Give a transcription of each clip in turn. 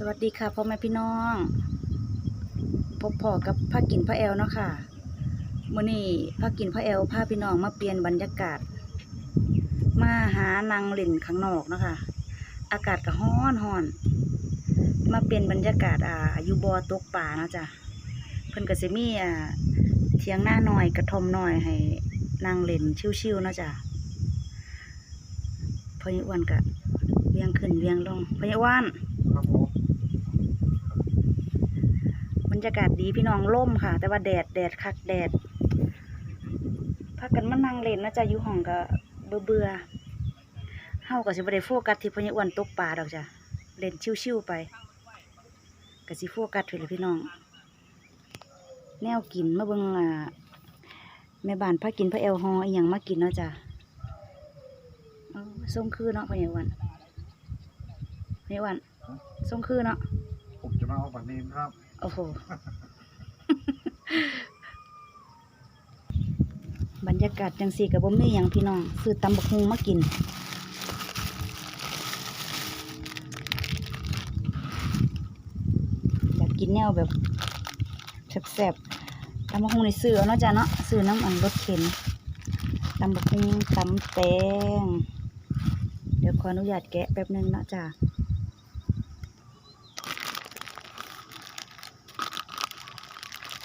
สวัสดีค่ะพ่อแม่พี่น้องพบพ่อกับภากินพระแอลเนาะค่ะมื้อนี้ภากินพระแอลพาพี่น้องมาเปลี่ยนบรรยากาศ มาหานางเล่นข้างนอกเนาะค่ะอากาศก็ร้อนร้อน มาเปลี่ยนบรรยากาศอ่าอยู่บ่อตกปลานาะจ้ะเพิ่นก็สิมีอ่าเถียงหน้าน้อยกระท่อมน้อยให้นางเล่นชิวๆเนาะจ้ะพออ้วนก็เวียงขึ้นเวียงลงพออ้วนครับผม รรยากาศดีพี่น้องล่มค่ะ แต่ว่าแดดแดดคักแดดพากันมานั่งเล่นนะจ๊ะอยู่ห้องก็เบื่อเบื่อเฮาก็สิบได้โฟกัสที่พญอ้วนตกปลาดอกจ้ะเล่นชิวๆไปก็สิโฟกัสไปเลยพี่น้อง แนวกินมาเบิ่งอ่าแม่บ้านพากินพระเอลฮออีหยังมากินเนาะจ้ะส่งคือเนาะพญอ้วนพญอ้วนส่งคือเนาะผมจะมาเอาบัตรนี้ครับ โอ้โห บรรยากาศจังสีกับบ่มีหยังพี่น้องซื้อตำบักฮุงมากิน อยากกินแนวแบบแซ่บๆตำบักฮุงในซื้อเอาเนาะจ้ะเนาะซื้อน้ำอันรถเข็นตำบักฮุงตำแตงเดี๋ยวขออนุญาตแกะแป๊บนึงเนาะจ้ะ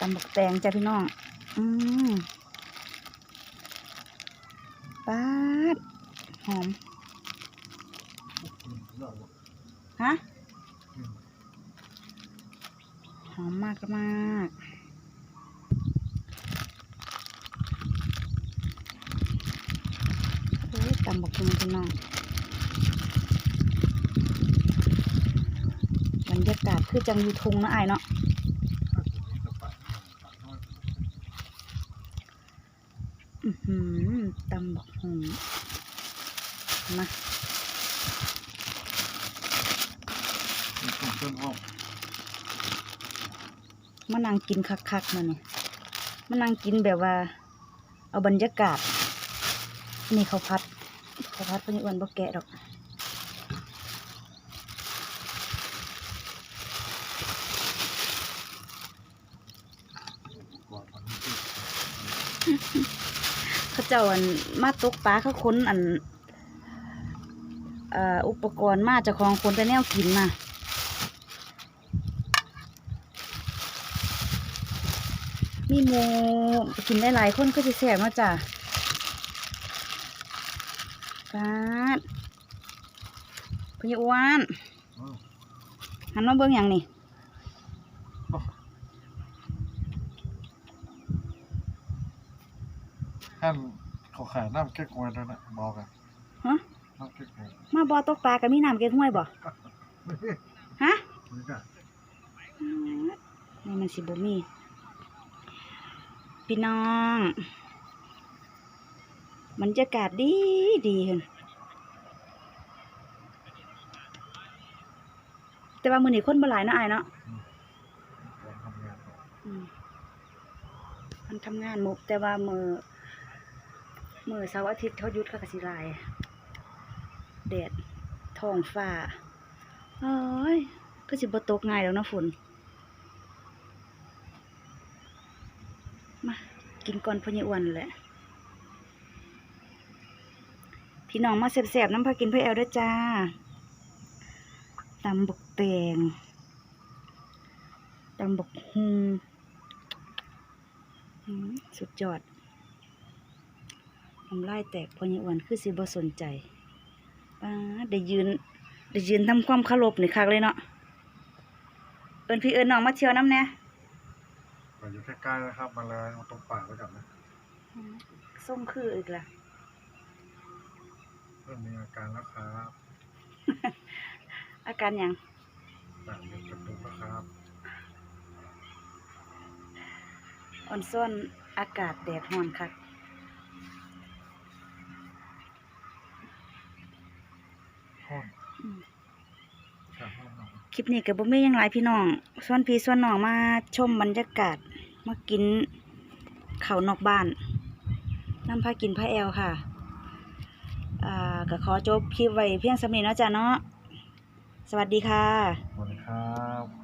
ตำบักแตงจ้ะพี่น้อง อืมป๊าดหอม ฮะ หอมมากมากโอ้ยตำบักหุ่งพี่น้อง บรรยากาศคือจังยูทงนะไอเนาะ อือหือ ตำบักหุ่งมาผมเพิ่มห้องมานั่งกินคักๆมาเนี่ยมานั่งกินแบบว่า เอาบรรยากาศ นี่เขาวพัด เขาวพัดเพิ่นอ้วนบ่แกะดอกก่อนวันนี้ที่ เขาเจ้าอันมาตกปลาเขาค้นอันเอ่ออุปกรณ์มาเจากของคนแต่แนวกินมามีหมูกินได้หลายคนก็จะแสบมาะจ้ะปาดพี่อ้วนอ้าวหันมาเบิ่งอย่างนี่ท่าน เขาขายน้ำแก้กวยด้วยนะบอกกันฮะน้ำแก้กวยมาบ่อตกปลากับมีน้ำเก็บห้วยบ่นี่ฮะนี่จ้ะนี่มันสิบ่มีพี่น้องบรรยากาศดีดีเห็นแต่ว่ามื้อนี้คนบ่หลายเนาะอ้ายเนาะวันทำงานก่อนอืมมันทำงานหมุกแต่ว่ามือ มือเสาร์อาทิตย์เขายุดเขาก็สิลายแดดทองฟ้าโอ้ยก็สิบตกง่ายแล้วนะฝนมากินก่อนพญอ้วนแหละพี่น้องมาแสบๆน้ำพากินพื่อแอลด้วยจ้าตำบกแตงตำบกฮุงอืมสุดยอด น้ำลายแตกพอใหญอ้วนคือสิบ่สนใจป้าดได้ยืนได้ยืนทำความเคารพนี่คักเลยเนาะเอินพี่เอินน้องมาเที่ยวน้ำแน่ก็อยู่ใกล้ๆนะครับ มาเลยเอาตรงป่าไว้ก่อนนะส่งคืออีกละเริ่มมีอาการแล้วครับอาการหยังต่างเด็กกระตุกแล้วครับอ่อนซ่อนอากาศแดดร้อนคัก ห้องอืมใช่ห้องนอนคลิปนี้กับบ่มีหยังหลายพี่น้องส่วนพี่ส่วนน้องมาชมบรรยากาศมากินข้าวนอกบ้านน้ำพากินพระแอลค่ะ อ่าก็ขอจบคลิปไว้เพียงสำนี้เนาะจ้ะเนาะ สวัสดีค่ะ สวัสดีครับ